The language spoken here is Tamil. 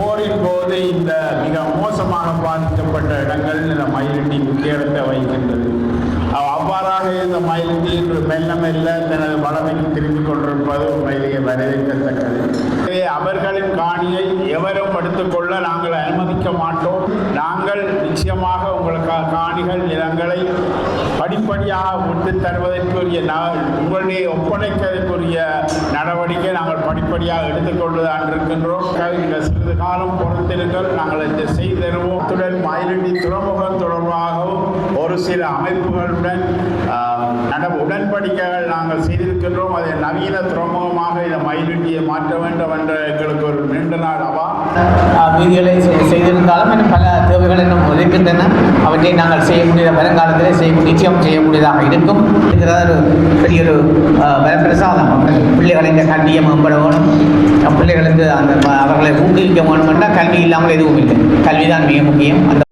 போரின் போது இந்த மிக மோசமாக பாதிக்கப்பட்ட இடங்கள் இந்த மயிலிட்டி முக்கியத்தை வகிக்கின்றது. அவ்வாறாக இந்த மயிலிட்டி இன்று மெல்ல மெல்ல தனது வளமைக்கு திரும்பிக் கொண்டிருப்பது உண்மையிலேயே வரவேற்கத்தக்கது. எனவே அவர்களின் காணியை எவரும் எடுத்துக்கொள்ள நாங்கள் அனுமதிக்க மாட்டோம். நாங்கள் நிச்சயமாக உங்களுக்கு காணிகள் நிலங்களை படிப்படியாக விட்டு தருவதற்குரிய உங்களுடைய ஒப்படைக்கிறதுக்குரிய நடவடிக்கை நாங்கள் படிப்படியாக எடுத்துக்கொண்டுதான் இருக்கின்றோம். சிறிது காலம் பொறுத்திருங்கள். நாங்கள் இதை செய்து தருவோம் அத்துடன் துறைமுகம் தொடர்பாகவும் ஒரு சில அமைப்புகளுடன் நட உடன்படிக்கைகள் நாங்கள் செய்திருக்கின்றோம். அதை நவீன துறைமுகமாக இந்த மயிலட்டியை மாற்ற வேண்டும் என்ற எங்களுக்கு ஒரு நீண்ட நாள் அவா. செய்திருந்தாலும் பல தேவைகள் இன்னும் இருக்கின்றன அவற்றை நாங்கள் செய்ய முடியாத வருங்காலத்திலே செய்ய நிச்சயம் செய்யக்கூடியதாக இருக்கும். இருக்கிறது ஒரு பெரிய ஒரு வரப்பிரசாதம் பிள்ளைகளை பிள்ளைகளின் கல்வியை மேம்பட வேணும். பிள்ளைகளுக்கு அந்த அவர்களை ஊக்குவிக்க வேணும் என்றால் கல்வி இல்லாமல் எதுவும் இல்லை. கல்விதான் மிக முக்கியம். அந்த